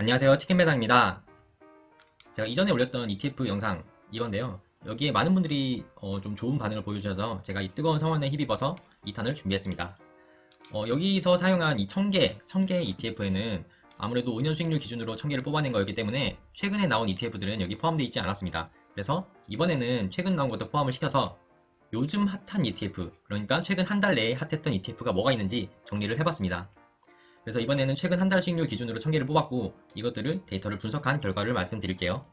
안녕하세요. 치킨배당입니다. 제가 이전에 올렸던 ETF 영상 이건데요. 여기에 많은 분들이 어, 좀 좋은 반응을 보여주셔서 제가 이 뜨거운 성원에 힘입어서 2탄을 준비했습니다. 어, 여기서 사용한 이 1000개 1000개의 ETF에는 아무래도 5년 수익률 기준으로 1000개를 뽑아낸 거였기 때문에 최근에 나온 ETF들은 여기 포함되어 있지 않았습니다. 그래서 이번에는 최근 나온 것도 포함을 시켜서 요즘 핫한 ETF 그러니까 최근 한 달 내에 핫했던 ETF가 뭐가 있는지 정리를 해봤습니다 그래서 이번에는 최근 한 달 수익률 기준으로 1000개를 뽑았고 이것들을 데이터를 분석한 결과를 말씀드릴게요.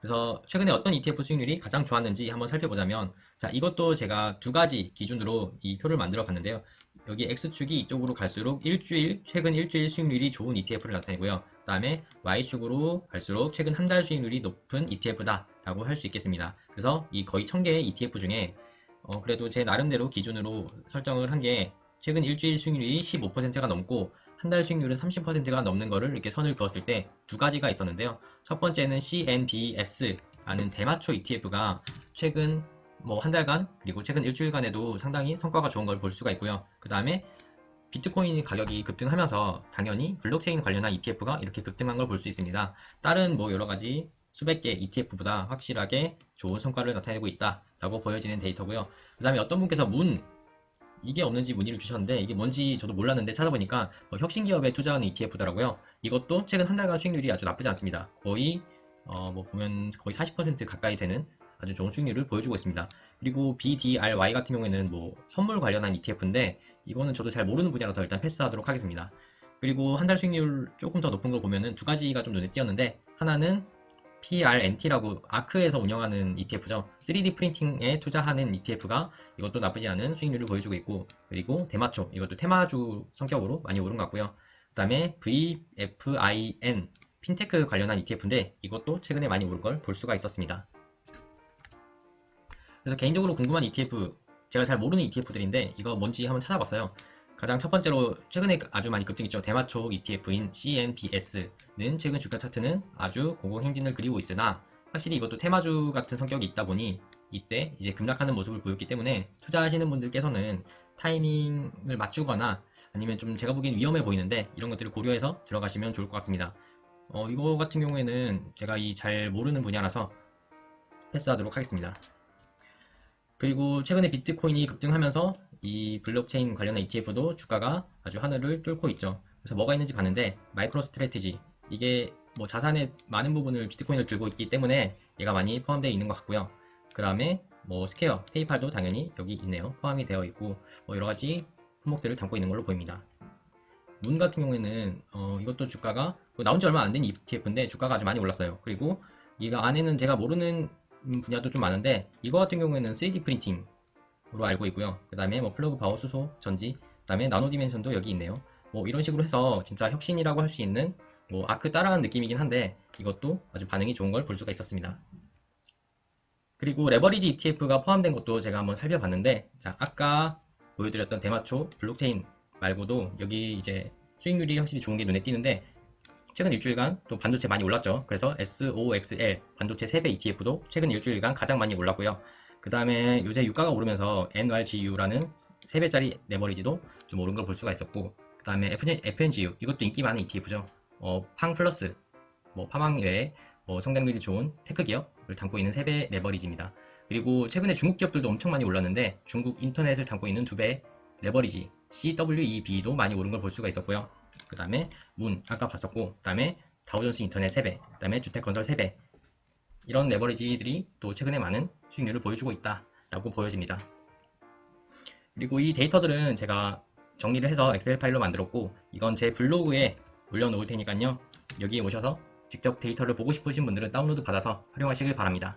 그래서 최근에 어떤 ETF 수익률이 가장 좋았는지 한번 살펴보자면 자 이것도 제가 두 가지 기준으로 이 표를 만들어 봤는데요. 여기 X축이 이쪽으로 갈수록 일주일, 최근 일주일 수익률이 좋은 ETF를 나타내고요. 그 다음에 Y축으로 갈수록 최근 한 달 수익률이 높은 ETF다 라고 할 수 있겠습니다. 그래서 이 거의 1000개의 ETF 중에 어, 그래도 제 나름대로 기준으로 설정을 한 게 최근 일주일 수익률이 15%가 넘고 한 달 수익률은 30%가 넘는 거를 이렇게 선을 그었을 때 두 가지가 있었는데요. 첫 번째는 CNBS라는 대마초 ETF가 최근 뭐 한 달간 그리고 최근 일주일간에도 상당히 성과가 좋은 걸 볼 수가 있고요. 그 다음에 비트코인 가격이 급등하면서 당연히 블록체인 관련한 ETF가 이렇게 급등한 걸 볼 수 있습니다. 다른 뭐 여러 가지 수백 개 ETF보다 확실하게 좋은 성과를 나타내고 있다라고 보여지는 데이터고요. 그 다음에 어떤 분께서 문 이게 없는지 문의를 주셨는데 이게 뭔지 저도 몰랐는데 찾아보니까 뭐 혁신기업에 투자하는 ETF더라고요. 이것도 최근 한 달간 수익률이 아주 나쁘지 않습니다. 거의 어, 뭐 보면 거의 40% 가까이 되는 아주 좋은 수익률을 보여주고 있습니다. 그리고 BDRY 같은 경우에는 뭐 선물 관련한 ETF인데 이거는 저도 잘 모르는 분야라서 일단 패스하도록 하겠습니다. 그리고 한 달 수익률 조금 더 높은 걸 보면은 두 가지가 좀 눈에 띄었는데 하나는 PRNT라고 아크에서 운영하는 ETF죠. 3D 프린팅에 투자하는 ETF가 이것도 나쁘지 않은 수익률을 보여주고 있고 그리고 대마초 이것도 테마주 성격으로 많이 오른 것 같고요. 그 다음에 VFIN 핀테크 관련한 ETF인데 이것도 최근에 많이 오른 걸 볼 수가 있었습니다. 그래서 개인적으로 궁금한 ETF 제가 잘 모르는 ETF들인데 이거 뭔지 한번 찾아봤어요. 가장 첫 번째로 최근에 아주 많이 급등했죠. 대마초 ETF인 CNBS는 최근 주가 차트는 아주 고공행진을 그리고 있으나 확실히 이것도 테마주 같은 성격이 있다 보니 이때 이제 급락하는 모습을 보였기 때문에 투자하시는 분들께서는 타이밍을 맞추거나 아니면 좀 제가 보기엔 위험해 보이는데 이런 것들을 고려해서 들어가시면 좋을 것 같습니다. 어, 이거 같은 경우에는 제가 이 잘 모르는 분야라서 패스하도록 하겠습니다. 그리고 최근에 비트코인이 급등하면서 이 블록체인 관련한 ETF도 주가가 아주 하늘을 뚫고 있죠. 그래서 뭐가 있는지 봤는데 마이크로 스트래티지 이게 뭐 자산의 많은 부분을 비트코인을 들고 있기 때문에 얘가 많이 포함되어 있는 것 같고요. 그 다음에 뭐 스퀘어, 페이팔도 당연히 여기 있네요. 포함이 되어 있고 뭐 여러 가지 품목들을 담고 있는 걸로 보입니다. 문 같은 경우에는 어, 이것도 주가가 뭐 나온 지 얼마 안 된 ETF인데 주가가 아주 많이 올랐어요. 그리고 이거 안에는 제가 모르는 분야도 좀 많은데 이거 같은 경우에는 3D 프린팅으 로 알고 있고요. 그 다음에 뭐 플러그 바우 수소 전지, 그 다음에 나노 디멘션도 여기 있네요. 뭐 이런 식으로 해서 진짜 혁신이라고 할 수 있는 뭐 아크 따라한 느낌이긴 한데 이것도 아주 반응이 좋은 걸 볼 수가 있었습니다. 그리고 레버리지 ETF가 포함된 것도 제가 한번 살펴봤는데 자 아까 보여드렸던 대마초 블록체인 말고도 여기 이제 수익률이 확실히 좋은 게 눈에 띄는데 최근 일주일간 또 반도체 많이 올랐죠. 그래서 SOXL 반도체 3배 ETF도 최근 일주일간 가장 많이 올랐고요. 그 다음에 요새 유가가 오르면서 NRGU라는 3배짜리 레버리지도 좀 오른 걸 볼 수가 있었고 그 다음에 FNGU 이것도 인기 많은 ETF죠. 어, 팡 플러스 뭐 파망 외에 뭐 성장률이 좋은 테크 기업을 담고 있는 3배 레버리지입니다. 그리고 최근에 중국 기업들도 엄청 많이 올랐는데 중국 인터넷을 담고 있는 2배 레버리지 CWEB도 많이 오른 걸 볼 수가 있었고요. 그 다음에 문 아까 봤었고 그 다음에 다우존스 인터넷 3배 그 다음에 주택건설 3배 이런 레버리지들이 또 최근에 많은 수익률을 보여주고 있다 라고 보여집니다. 그리고 이 데이터들은 제가 정리를 해서 엑셀 파일로 만들었고 이건 제 블로그에 올려놓을 테니까요. 여기에 오셔서 직접 데이터를 보고 싶으신 분들은 다운로드 받아서 활용하시길 바랍니다